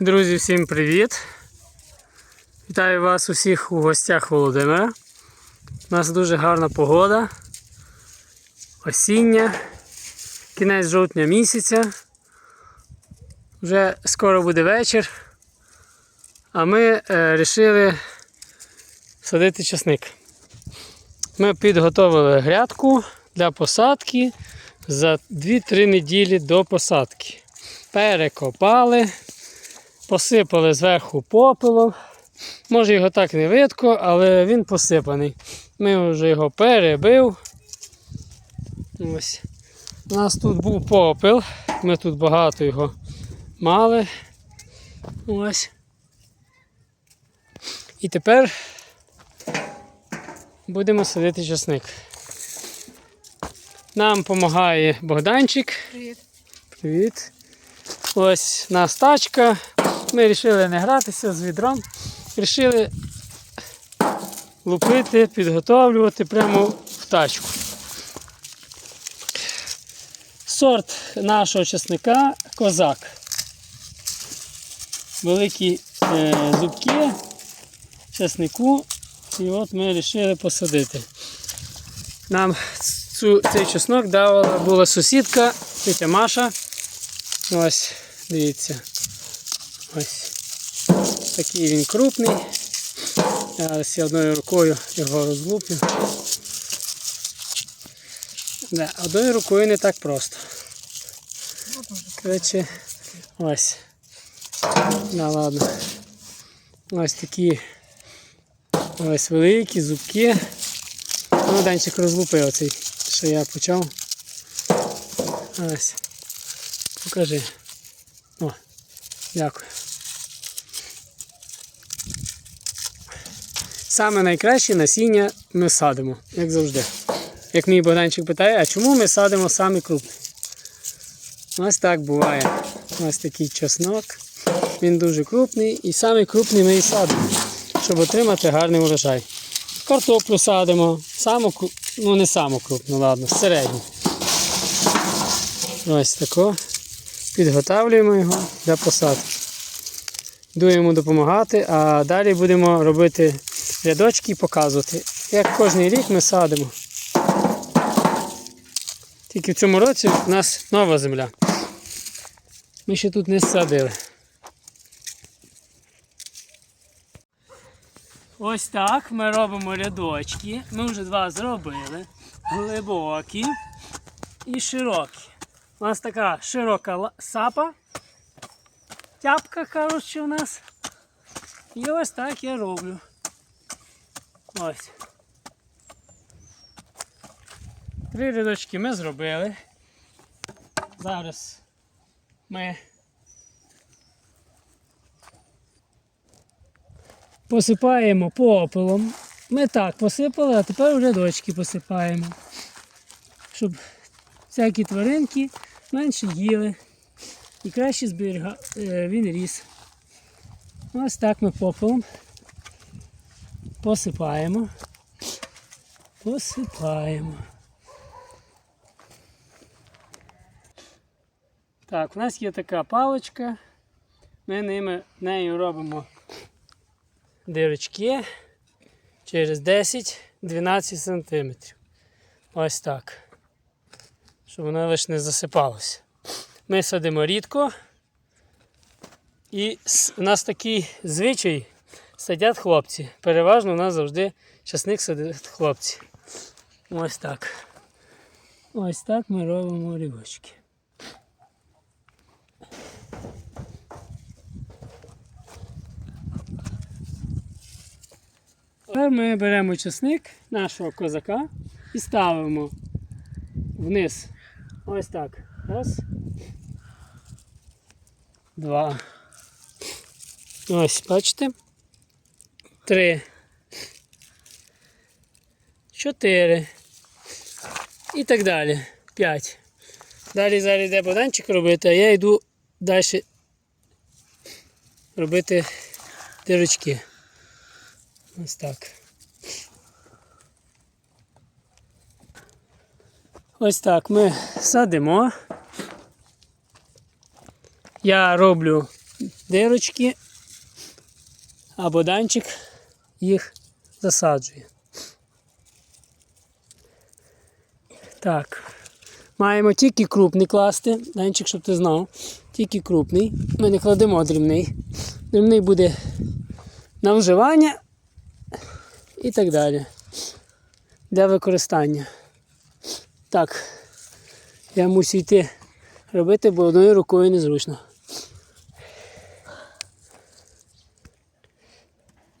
Друзі, всім привіт! Вітаю вас усіх у гостях Володимира. У нас дуже гарна погода. Осіння, кінець жовтня місяця. Вже скоро буде вечір. А ми вирішили садити часник. Ми підготовили грядку для посадки за 2-3 неділі до посадки. Перекопали, посипали зверху попелом. Може його так не видко, але він посипаний. Ми вже його перебив. Ось. У нас тут був попел. Ми тут багато його мали. Ось. І тепер будемо садити часник. Нам допомагає Богданчик. Привіт. Привіт. Ось у нас тачка. Ми вирішили не гратися з відром. Рішили лупити, підготовлювати прямо в тачку. Сорт нашого чесника козак. Великі е, зубки чеснику. І от ми вирішили посадити. Нам цю, цей чеснок давала була сусідка, тетя Маша. Ось, дивіться. Ось. Такий він крупний. Я одною рукою його розлуплю. Да, одною рукою не так просто. Коротше, ось. Да, ладно. Ось такі ось великі зубки. Ну, Данчик розлупив оцей, що я почав. Ось. Покажи. О, дякую. Саме найкраще насіння ми садимо, як завжди. Як мій Богданчик питає, а чому ми садимо саме крупний? Ось так буває. Ось такий чеснок. Він дуже крупний і саме крупний ми і садимо, щоб отримати гарний урожай. Картоплю садимо, саму, ну не саму крупну, ладно, середню. Ось тако. Підготавлюємо його для посадки. Йому допомагати, а далі будемо робити рядочки показувати, як кожен рік ми садимо. Тільки в цьому році у нас нова земля. Ми ще тут не садили. Ось так ми робимо рядочки. Ми вже два зробили. Глибокі і широкі. У нас така широка сапа. Тяпка, коротше, у нас. І ось так я роблю. Ось. Три рядочки ми зробили. Зараз ми посипаємо попелом. Ми так посипали, а тепер рядочки посипаємо. Щоб всякі тваринки менше їли і краще зберіга... е, він ріс. Ось так ми попелом посипаємо. Посипаємо. Так, у нас є така паличка. Ми ними, нею робимо дирочки через 10-12 см. Ось так. Щоб воно лише не засипалося. Ми садимо рідко. І у нас такий звичай садять хлопці. Переважно у нас завжди часник садять хлопці. Ось так. Ось так ми робимо рібочки. Тепер ми беремо часник нашого козака і ставимо вниз. Ось так. Раз. Два. Ось, бачите? Три. Чотири. І так далі. П'ять. Далі зараз йде боданчик робити, а я йду далі робити дирочки. Ось так. Ось так ми садимо. Я роблю дирочки, а Богданчик їх засаджує. Так. Маємо тільки крупний класти. Данчик, щоб ти знав. Тільки крупний. Ми не кладемо дрібний. Дрібний буде на вживання і так далі. Для використання. Так. Я мусю йти робити, бо одною рукою незручно.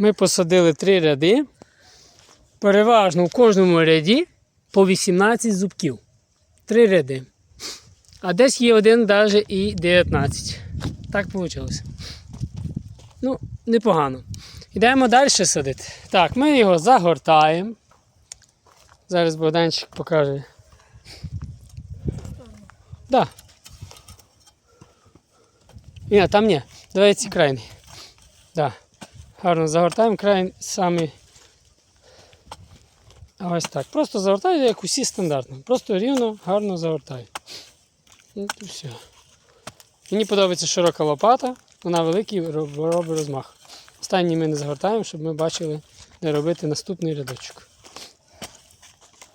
Ми посадили три ряди. Переважно в кожному ряді по 18 зубків. Три ряди. А десь є один навіть і 19. Так вийшло. Ну, непогано. Йдемо далі садити. Так, ми його загортаємо. Зараз Богданчик покаже. Да. Ні, там ні. Давай ці крайний. Да. Гарно загортаємо край самий. Ось так. Просто загортаю, як усі стандартно. Просто рівно, гарно загортаю. От і все. Мені подобається широка лопата, вона великий робить розмах. Останній ми не загортаємо, щоб ми бачили, де робити наступний рядочок.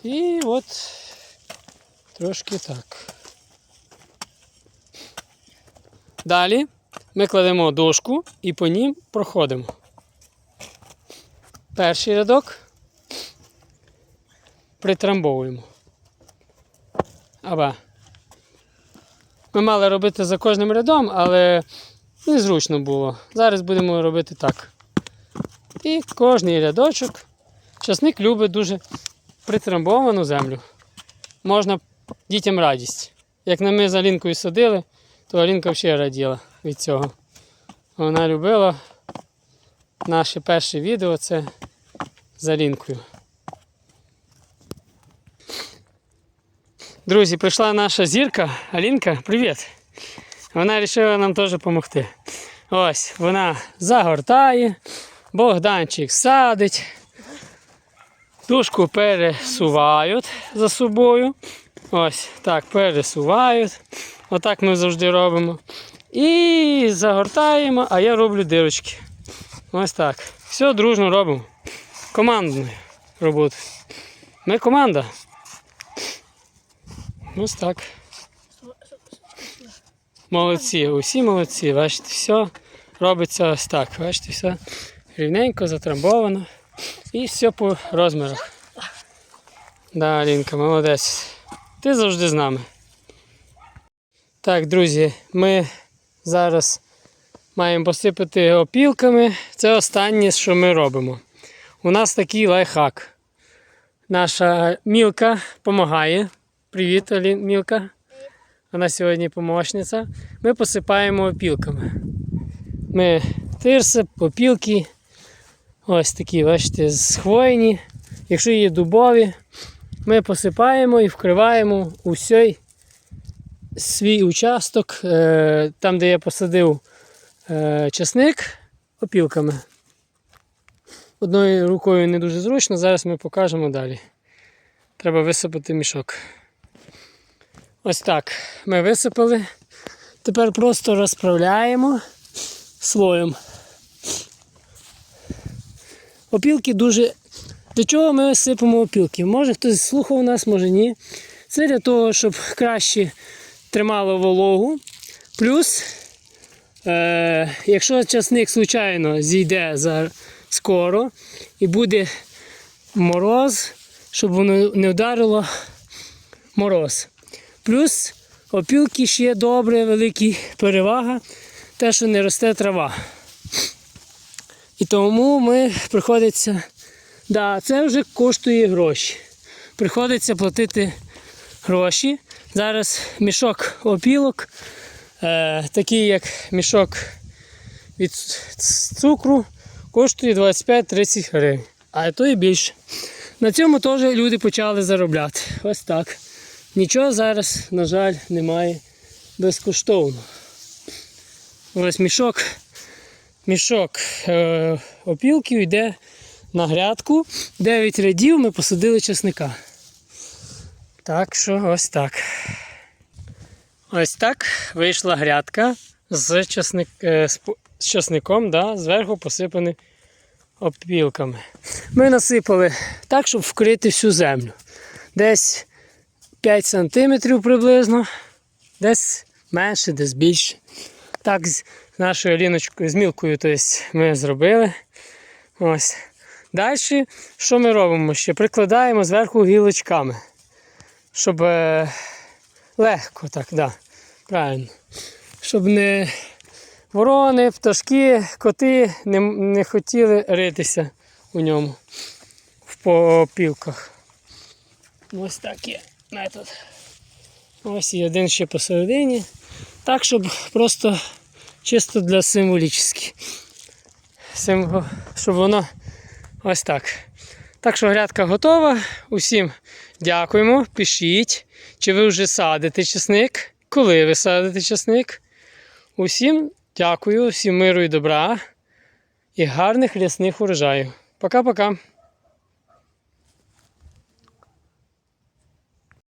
І от трошки так. Далі ми кладемо дошку і по нім проходимо. Перший рядок притрамбовуємо. Аба. Ми мали робити за кожним рядом, але незручно було. Зараз будемо робити так. І кожний рядочок. Часник любить дуже притрамбовану землю. Можна дітям радість. Як на ми з Алінкою садили, то Алінка взагалі раділа від цього. Вона любила наше перше відео це з Алінкою. Друзі, прийшла наша зірка Алінка, привіт! Вона вирішила нам теж допомогти. Ось вона загортає, Богданчик садить, дужку пересувають за собою. Ось так пересувають. Отак ми завжди робимо. І загортаємо, а я роблю дирочки. Ось так. Все дружно робимо. Командною роботою. Ми команда. Ось так. Молодці, усі молодці. Бачите, все робиться ось так. Бачите, все рівненько, затрамбовано. І все по розмірах. Да, Лінка, молодець. Ти завжди з нами. Так, друзі, ми зараз маємо посипати опілками. Це останнє, що ми робимо. У нас такий лайфхак. Наша мілка допомагає. Привіт, Мілка. Вона сьогодні помощниця. Ми посипаємо опілками. Ми тирси, опілки. Ось такі, бачите, з хвойні. Якщо є дубові, ми посипаємо і вкриваємо усій свій участок, е, там, де я посадив е, часник опілками. Одною рукою не дуже зручно, зараз ми покажемо далі. Треба висипати мішок. Ось так. Ми висипали. Тепер просто розправляємо слоєм. Опілки дуже. Для чого ми сипемо опілки? Може хтось слухав нас, може ні. Це для того, щоб краще тримало вологу. Плюс, е, якщо часник случайно зійде за скоро і буде мороз, щоб воно не вдарило мороз. Плюс опілки ще добре, велика перевага, те, що не росте трава. І тому ми приходиться. Да, це вже коштує гроші. Приходиться платити гроші. Зараз мішок опілок, е, такий як мішок від цукру, коштує 25-30 гривень. А то і більше. На цьому теж люди почали заробляти. Ось так. Нічого зараз, на жаль, немає безкоштовно. Ось мішок, мішок е, опілків йде на грядку. 9 рядів ми посадили чесника. Так що ось так. Ось так вийшла грядка з, часник, е, з, часником, да, зверху посипаний опілками. Ми насипали так, щоб вкрити всю землю. Десь 5 см приблизно, десь менше, десь більше. Так, з нашою ліночкою, з мілкою, тобто ми зробили. Ось. Далі, що ми робимо? Ще прикладаємо зверху гілочками, щоб е, легко так, да, правильно. Щоб не ворони, пташки, коти не, не хотіли ритися у ньому в попілках. Ось так є метод. Ось і один ще посередині. Так, щоб просто чисто для символічності. Символ, щоб воно ось так. Так що грядка готова. Усім дякуємо. Пишіть, чи ви вже садите чесник, коли ви садите чесник. Усім дякую, всім миру і добра і гарних рясних урожаїв. Пока-пока.